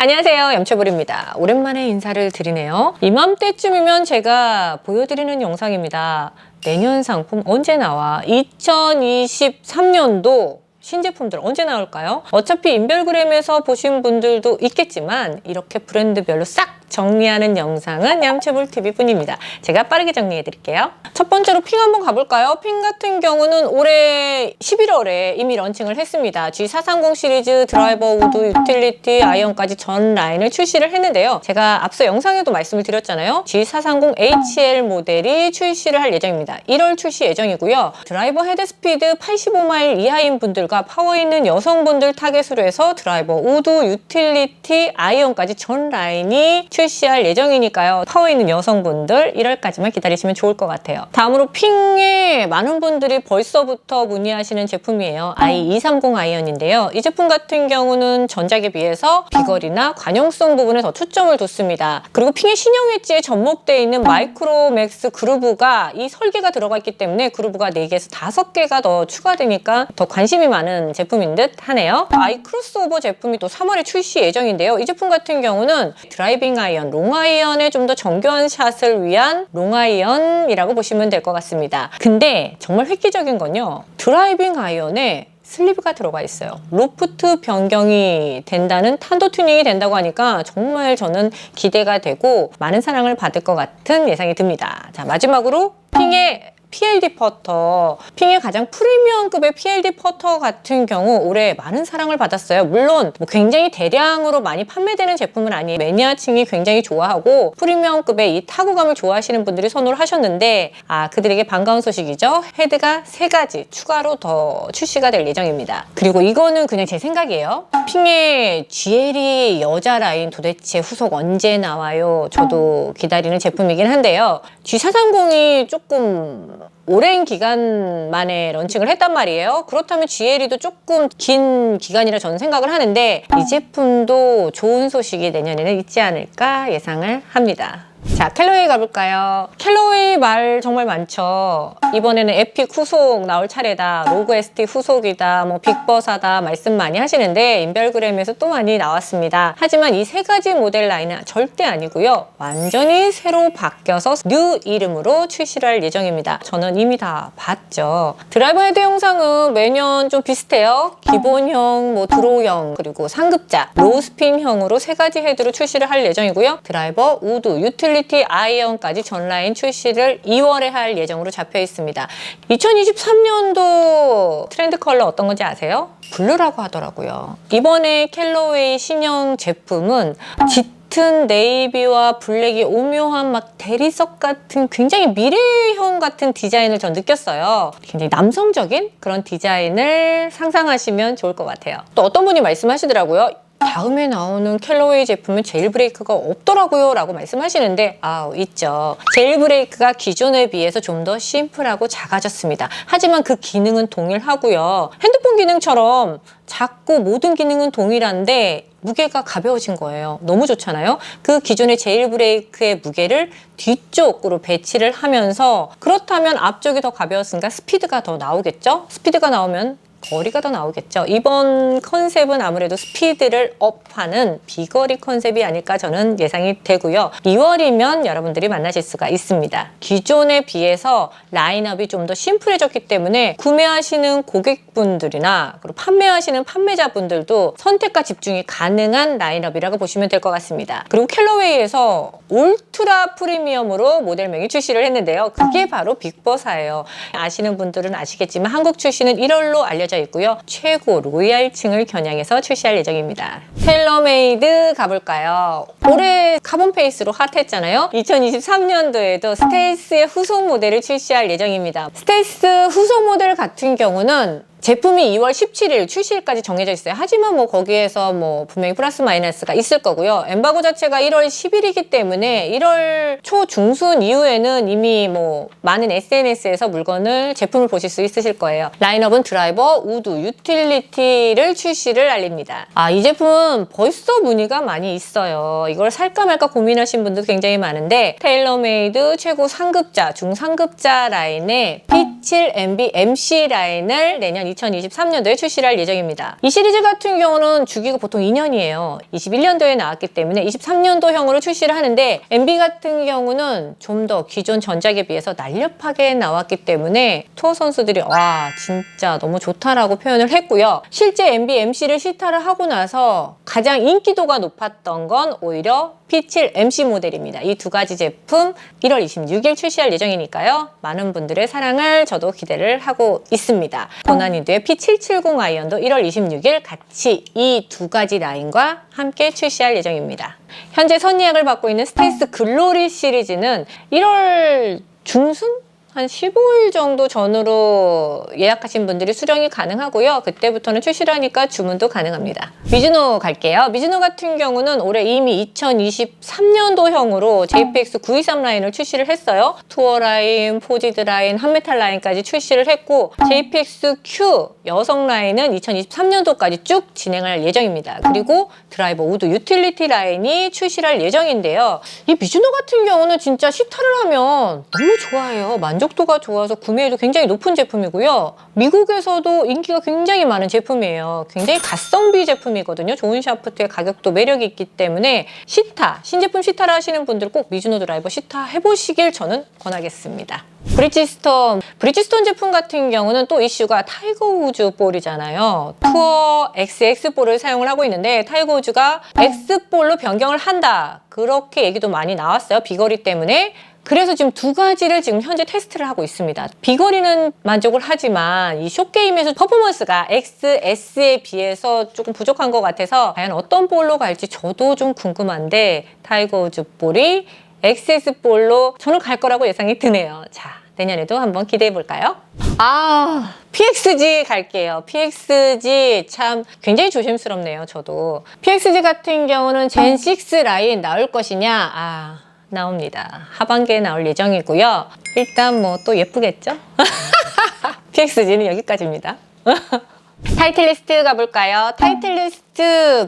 안녕하세요. 염채불입니다. 오랜만에 인사를 드리네요. 이맘때쯤이면 제가 보여드리는 영상입니다. 내년 상품 언제 나와? 2023년도 신제품들 언제 나올까요? 어차피 인별그램에서 보신 분들도 있겠지만 이렇게 브랜드별로 싹 정리하는 영상은 얌체불TV 뿐입니다. 제가 빠르게 정리해 드릴게요. 첫 번째로 핑 한번 가볼까요? 핑 같은 경우는 올해 11월에 이미 런칭을 했습니다. G430 시리즈 드라이버 우드 유틸리티 아이언까지 전 라인을 출시를 했는데요. 제가 앞서 영상에도 말씀을 드렸잖아요. G430 HL 모델이 출시를 할 예정입니다. 1월 출시 예정이고요. 드라이버 헤드 스피드 85마일 이하인 분들과 파워 있는 여성분들 타겟으로 해서 드라이버 우드 유틸리티 아이언까지 전 라인이 출시할 예정이니까요. 파워 있는 여성분들 1월까지만 기다리시면 좋을 것 같아요. 다음으로 핑에 많은 분들이 벌써부터 문의하시는 제품이에요. i230 아이언인데요. 이 제품 같은 경우는 전작에 비해서 비거리나 관용성 부분에 더 초점을 뒀습니다. 그리고 핑의 신형 웨지에 접목되어 있는 마이크로맥스 그루브가 이 설계가 들어가 있기 때문에 그루브가 4개에서 5개가 더 추가되니까 더 관심이 많은 제품인 듯 하네요. i 크로스오버 제품이 또 3월에 출시 예정인데요. 이 제품 같은 경우는 드라이빙 아이 언, 롱 아이언의 좀 더 정교한 샷을 위한 롱 아이언이라고 보시면 될 것 같습니다. 근데 정말 획기적인 건요. 드라이빙 아이언에 슬리브가 들어가 있어요. 로프트 변경이 된다는 탄도 튜닝이 된다고 하니까 정말 저는 기대가 되고 많은 사랑을 받을 것 같은 예상이 듭니다. 자, 마지막으로 핑의 PLD 퍼터, 핑의 가장 프리미엄급의 PLD 퍼터 같은 경우 올해 많은 사랑을 받았어요. 물론 뭐 굉장히 대량으로 많이 판매되는 제품은 아니에요. 매니아층이 굉장히 좋아하고 프리미엄급의 이 타구감을 좋아하시는 분들이 선호를 하셨는데 아 그들에게 반가운 소식이죠. 헤드가 세 가지 추가로 더 출시가 될 예정입니다. 그리고 이거는 그냥 제 생각이에요. 핑의 GL이 여자 라인 도대체 후속 언제 나와요? 저도 기다리는 제품이긴 한데요. G430이 조금 오랜 기간 만에 런칭을 했단 말이에요. 그렇다면 GLE도 조금 긴 기간이라 저는 생각을 하는데 이 제품도 좋은 소식이 내년에는 있지 않을까 예상을 합니다. 자, 캘로웨이 가볼까요? 캘로웨이 말 정말 많죠. 이번에는 에픽 후속 나올 차례다. 로그 ST 후속이다. 뭐 빅버사다. 말씀 많이 하시는데 인별그램에서 또 많이 나왔습니다. 하지만 이 세 가지 모델 라인은 절대 아니고요. 완전히 새로 바뀌어서 뉴 이름으로 출시를 할 예정입니다. 저는 이미 다 봤죠. 드라이버 헤드 영상은 매년 좀 비슷해요. 기본형, 뭐 드로우형, 그리고 상급자, 로우스핀형으로 세 가지 헤드로 출시를 할 예정이고요. 드라이버, 우드, 유틸리티 아이언까지 전 라인 출시를 2월에 할 예정으로 잡혀 있습니다. 2023년도 트렌드 컬러 어떤 건지 아세요? 블루라고 하더라고요. 이번에 캘러웨이 신형 제품은 짙 은 네이비와 블랙이 오묘한 막 대리석 같은 굉장히 미래형 같은 디자인을 전 느꼈어요. 굉장히 남성적인 그런 디자인을 상상하시면 좋을 것 같아요. 또 어떤 분이 말씀하시더라고요. 다음에 나오는 캘러웨이 제품은 제일 브레이크가 없더라고요 라고 말씀하시는데 아 있죠 제일 브레이크가 기존에 비해서 좀 더 심플하고 작아졌습니다 하지만 그 기능은 동일하고요 핸드폰 기능처럼 작고 모든 기능은 동일한데 무게가 가벼워진 거예요. 너무 좋잖아요. 그 기존의 제일 브레이크의 무게를 뒤쪽으로 배치를 하면서 그렇다면 앞쪽이 더 가벼웠으니까 스피드가 더 나오겠죠? 스피드가 나오면 거리가 더 나오겠죠. 이번 컨셉은 아무래도 스피드를 업하는 비거리 컨셉이 아닐까 저는 예상이 되고요. 2월이면 여러분들이 만나실 수가 있습니다. 기존에 비해서 라인업이 좀 더 심플해졌기 때문에 구매하시는 고객분들이나 그리고 판매하시는 판매자분들도 선택과 집중이 가능한 라인업이라고 보시면 될 것 같습니다. 그리고 캘러웨이에서 울트라 프리미엄으로 모델명이 출시를 했는데요. 그게 바로 빅버사예요. 아시는 분들은 아시겠지만 한국 출시는 1월로 알려져 있고요. 최고 로얄층을 겨냥해서 출시할 예정입니다. 텔러메이드 가볼까요? 올해 카본 페이스로 핫했잖아요. 2023년도에도 스텔스의 후속 모델을 출시할 예정입니다. 스텔스 후속 모델 같은 경우는 제품이 2월 17일 출시일까지 정해져 있어요. 하지만 뭐 거기에서 뭐 분명히 플러스 마이너스가 있을 거고요. 엠바고 자체가 1월 10일이기 때문에 1월 초 중순 이후에는 이미 뭐 많은 SNS에서 물건을 제품을 보실 수 있으실 거예요. 라인업은 드라이버, 우드, 유틸리티를 출시를 알립니다. 아, 이 제품 벌써 문의가 많이 있어요. 이걸 살까 말까 고민하신 분도 굉장히 많은데 테일러메이드 최고 상급자, 중상급자 라인의 P7MB MC 라인을 내년 2023년도에 출시를 할 예정입니다. 이 시리즈 같은 경우는 주기가 보통 2년이에요. 21년도에 나왔기 때문에 23년도형으로 출시를 하는데 MB 같은 경우는 좀 더 기존 전작에 비해서 날렵하게 나왔기 때문에 투어 선수들이 와 진짜 너무 좋다라고 표현을 했고요. 실제 MB MC를 시타를 하고 나서 가장 인기도가 높았던 건 오히려 P7 MC 모델입니다. 이 두 가지 제품 1월 26일 출시할 예정이니까요. 많은 분들의 사랑을 저도 기대를 하고 있습니다. 고난이도의 P770 아이언도 1월 26일 같이 이 두 가지 라인과 함께 출시할 예정입니다. 현재 선예약을 받고 있는 스테이스 글로리 시리즈는 1월 중순? 한 15일 정도 전으로 예약하신 분들이 수령이 가능하고요. 그때부터는 출시를 하니까 주문도 가능합니다. 미즈노 갈게요. 미즈노 같은 경우는 올해 이미 2023년도형으로 JPX 923 라인을 출시를 했어요. 투어 라인, 포지드 라인, 한메탈 라인까지 출시를 했고 JPX Q 여성 라인은 2023년도까지 쭉 진행할 예정입니다. 그리고 드라이버 우드 유틸리티 라인이 출시할 예정인데요. 이 미즈노 같은 경우는 진짜 시타를 하면 너무 좋아해요. 만족도가 좋아서 구매율도 굉장히 높은 제품이고요. 미국에서도 인기가 굉장히 많은 제품이에요. 굉장히 가성비 제품이거든요. 좋은 샤프트의 가격도 매력이 있기 때문에 시타, 신제품 시타를 하시는 분들 꼭 미즈노 드라이버 시타 해보시길 저는 권하겠습니다. 브리지스톤, 브리지스톤 제품 같은 경우는 또 이슈가 타이거 우즈 볼이잖아요. 투어 XX 볼을 사용을 하고 있는데 타이거 우즈가 X 볼로 변경을 한다. 그렇게 얘기도 많이 나왔어요. 비거리 때문에. 그래서 지금 두 가지를 지금 현재 테스트를 하고 있습니다. 비거리는 만족을 하지만 이 숏게임에서 퍼포먼스가 XS에 비해서 조금 부족한 것 같아서 과연 어떤 볼로 갈지 저도 좀 궁금한데 타이거 우즈 볼이 XS 볼로 저는 갈 거라고 예상이 드네요. 자, 내년에도 한번 기대해 볼까요? 아, PXG 갈게요. PXG 참 굉장히 조심스럽네요, 저도. PXG 같은 경우는 젠6 라인 나올 것이냐? 아, 나옵니다. 하반기에 나올 예정이고요. 일단 뭐 또 예쁘겠죠? PXG는 여기까지입니다. 타이틀리스트 가볼까요? 타이틀리스트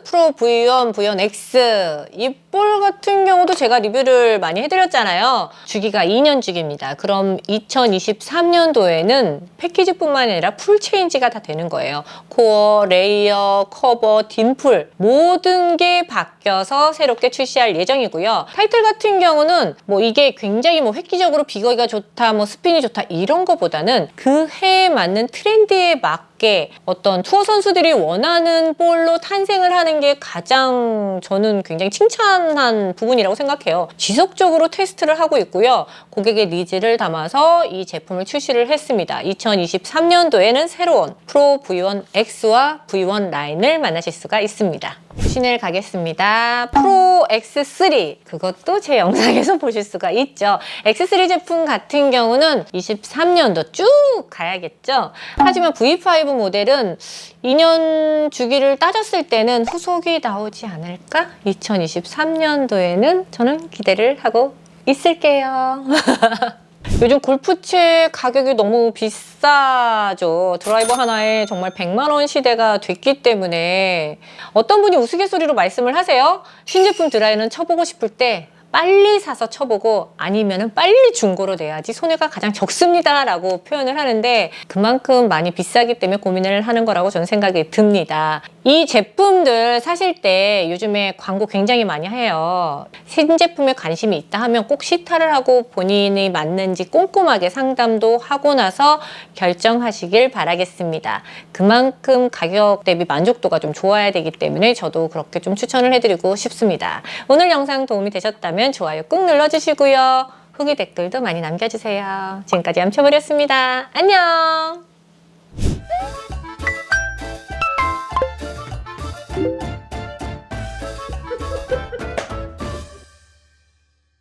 프로 V1, V1 X 이 볼 같은 경우도 제가 리뷰를 많이 해드렸잖아요. 주기가 2년 주기입니다. 그럼 2023년도에는 패키지뿐만 아니라 풀 체인지가 다 되는 거예요. 코어, 레이어, 커버, 딤플 모든 게 바뀌어서 새롭게 출시할 예정이고요. 타이틀 같은 경우는 뭐 이게 굉장히 뭐 획기적으로 비거리가 좋다, 뭐 스핀이 좋다 이런 거보다는 그 해에 맞는 트렌드에 맞게 어떤 투어 선수들이 원하는 볼로 탄 생을 하는 게 가장 저는 굉장히 칭찬한 부분이라고 생각해요. 지속적으로 테스트를 하고 있고요. 고객의 니즈를 담아서 이 제품을 출시를 했습니다. 2023년도에는 새로운 프로 V1 X와 V1 라인을 만나실 수가 있습니다. 신을 가겠습니다. 프로 X3 그것도 제 영상에서 보실 수가 있죠. X3 제품 같은 경우는 23년도 쭉 가야겠죠. 하지만 V5 모델은 2년 주기를 따졌을 때는 후속이 나오지 않을까? 2023년도에는 저는 기대를 하고 있을게요. 요즘 골프채 가격이 너무 비싸죠. 드라이버 하나에 정말 100만 원 시대가 됐기 때문에 어떤 분이 우스갯소리로 말씀을 하세요. 신제품 드라이는 쳐보고 싶을 때 빨리 사서 쳐보고 아니면은 빨리 중고로 내야지 손해가 가장 적습니다라고 표현을 하는데 그만큼 많이 비싸기 때문에 고민을 하는 거라고 저는 생각이 듭니다. 이 제품들 사실 때 요즘에 광고 굉장히 많이 해요. 신제품에 관심이 있다 하면 꼭 시타를 하고 본인이 맞는지 꼼꼼하게 상담도 하고 나서 결정하시길 바라겠습니다. 그만큼 가격 대비 만족도가 좀 좋아야 되기 때문에 저도 그렇게 좀 추천을 해드리고 싶습니다. 오늘 영상 도움이 되셨다면 되셨다면 좋아요 꾹 눌러주시고요. 후기 댓글도 많이 남겨주세요. 지금까지 암초보였습니다 안녕!